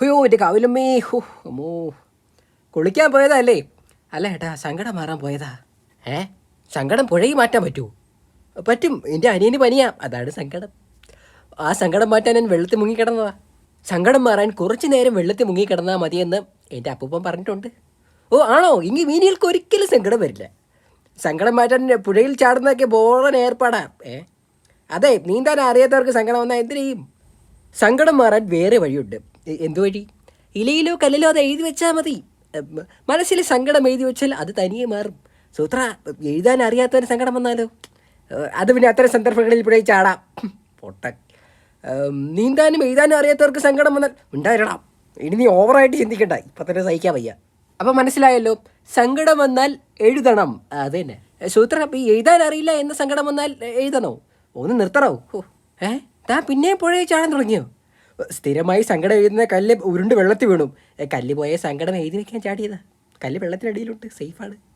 ഹുയോ എന്റെ കവിലമ്മേ ഹോ അമ്മോ. കുളിക്കാൻ പോയതാ അല്ലേ അല്ല ഏട്ടാ സങ്കടം മാറാൻ പോയതാ. ഏ സങ്കടം പുഴയിൽ മാറ്റാൻ പറ്റുമോ പറ്റും എന്റെ അനിയന് പനിയാ. അതാണ് സങ്കടം. ആ സങ്കടം മാറ്റാൻ ഞാൻ വെള്ളത്തിൽ മുങ്ങിക്കിടന്നതാ സങ്കടം മാറാൻ കുറച്ച് നേരം വെള്ളത്തിൽ മുങ്ങിക്കിടന്നാൽ മതിയെന്ന് എന്റെ അപ്പൂപ്പൻ പറഞ്ഞിട്ടുണ്ട്. ഓ ആണോ? ഇനി മീനികൾക്ക് ഒരിക്കലും സങ്കടം വരില്ല. സങ്കടം മാറ്റാൻ പുഴയിൽ ചാടുന്നതൊക്കെ ബോറൻ ഏർപ്പാടാ. ഏ അതെ നീന്താൻ അറിയാത്തവർക്ക് സങ്കടം വന്നാൽ എന്ത് സങ്കടം മാറാൻ വേറെ വഴിയുണ്ട്. എ- എന്തു വഴി ഇലയിലോ കല്ലിലോ അത് എഴുതി വെച്ചാൽ മതി. മനസ്സിലെ സങ്കടം എഴുതി വെച്ചാൽ അത് തനിയെ മാറും. സൂത്ര എഴുതാൻ അറിയാത്തവന് സങ്കടം വന്നാലോ? അത് പിന്നെ അത്തരം സന്ദർഭങ്ങളിൽ ഇവിടെ ചാടാം. പൊട്ടൻ. നീന്താനും എഴുതാനും അറിയാത്തവർക്ക് സങ്കടം വന്നാൽ ഉണ്ടായിരണം ഇനി നീ ഓവറായിട്ട് ചിന്തിക്കണ്ട. ഇപ്പം തന്നെ സഹിക്കാൻ വയ്യ. അപ്പം മനസ്സിലായല്ലോ സങ്കടം വന്നാൽ എഴുതണം. അത് തന്നെ സൂത്ര ഈ എഴുതാൻ അറിയില്ല എന്ന സങ്കടം വന്നാൽ എഴുതണോ? ഒന്ന് നിർത്തണോ? ഏ? താൻ പിന്നെയും പുഴയിൽ ചാടാൻ തുടങ്ങിയോ? സ്ഥിരമായി സങ്കടം എഴുതുന്ന കല്ല് ഉരുണ്ട് വെള്ളത്തിൽ വീണു. കല്ല് പോയ സങ്കടം എഴുതി വെക്കാൻ ചാടിയതാ. കല്ല് വെള്ളത്തിനടിയിലുണ്ട്. സേഫാണ്.